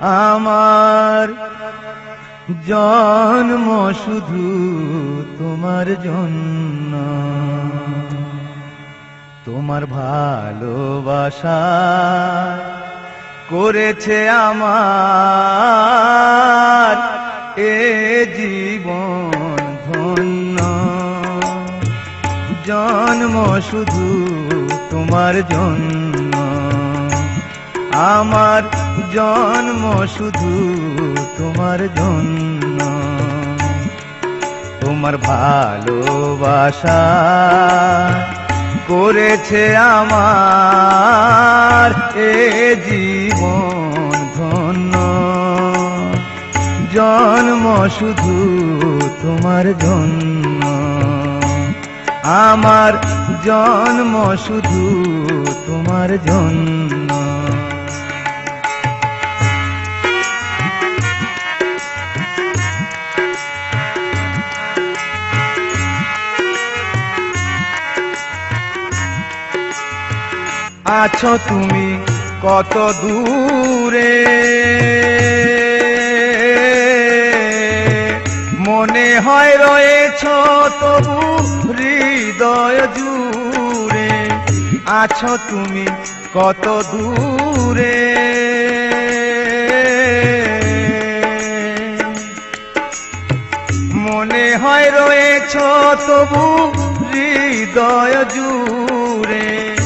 আমার জন্ম শুধু তোমার জন্য। তোমার ভালোবাসা করেছে আমার এ জীবন ধন্য। জন্ম শুধু তোমার জন্য। আমার জন্ম শুধু তোমার জন্য। তোমার ভালোবাসা করেছে আমার এ জীবন ধন্য। জন্ম শুধু তোমার জন্য। আমার জন্ম শুধু তোমার জন্য। আছো তুমি কত দূরে? মনে হয় রয়েছ তবু হৃদয় জুড়ে। আছো তুমি কত দূরে? মনে হয় রয়েছ তবু হৃদয় জুড়ে।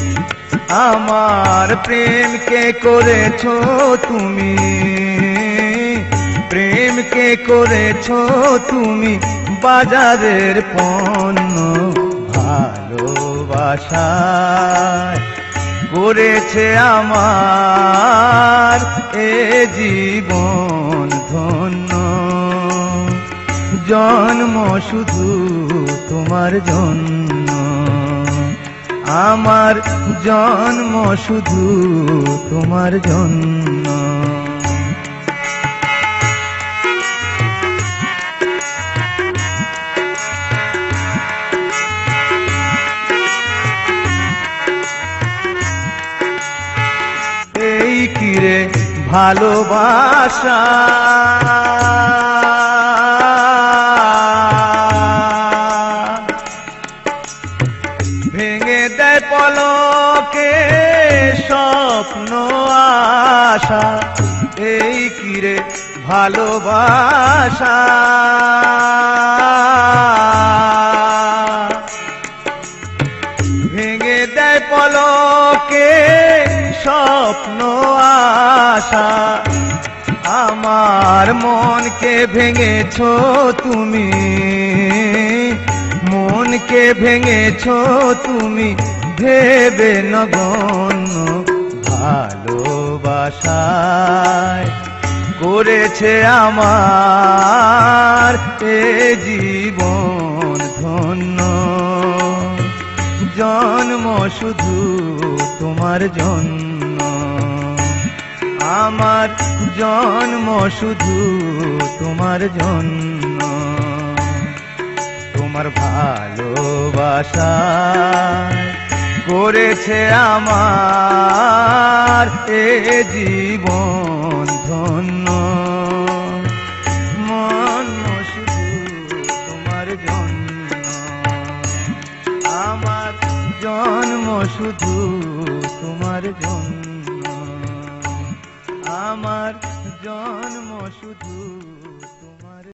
আমার প্রেমকে করেছ তুমি। প্রেমকে করেছ তুমি বাজারের পণ্য ভালোবাসায়। করেছে আমার এ জীবন ধন্য। জন্ম শুধু তোমার জন্য। আমার জন্ম শুধু তোমার জন্য। এই কিরে ভালোবাসা? ভেঙে দেয় পলকে স্বপ্ন আশা। এই কিরে ভালোবাসা? ভেঙে দেয় পলকে স্বপ্ন আশা। আমার মনকে ভেঙেছ তুমি। মনকে ভেঙেছ তুমি, ভেবে নগণ্য ভালোবাসায় করেছে আমার এ জীবন ধন্য। জন্ম শুধু তোমার জন্য, আমার জন্ম শুধু তোমার জন্য। তোমার ভালোবাসা করেছে আমার এ জীবন ধন্য। মন শুধু তোমার জন্য। আমার জন্ম শুধু তোমার জন্য। আমার জন্ম শুধু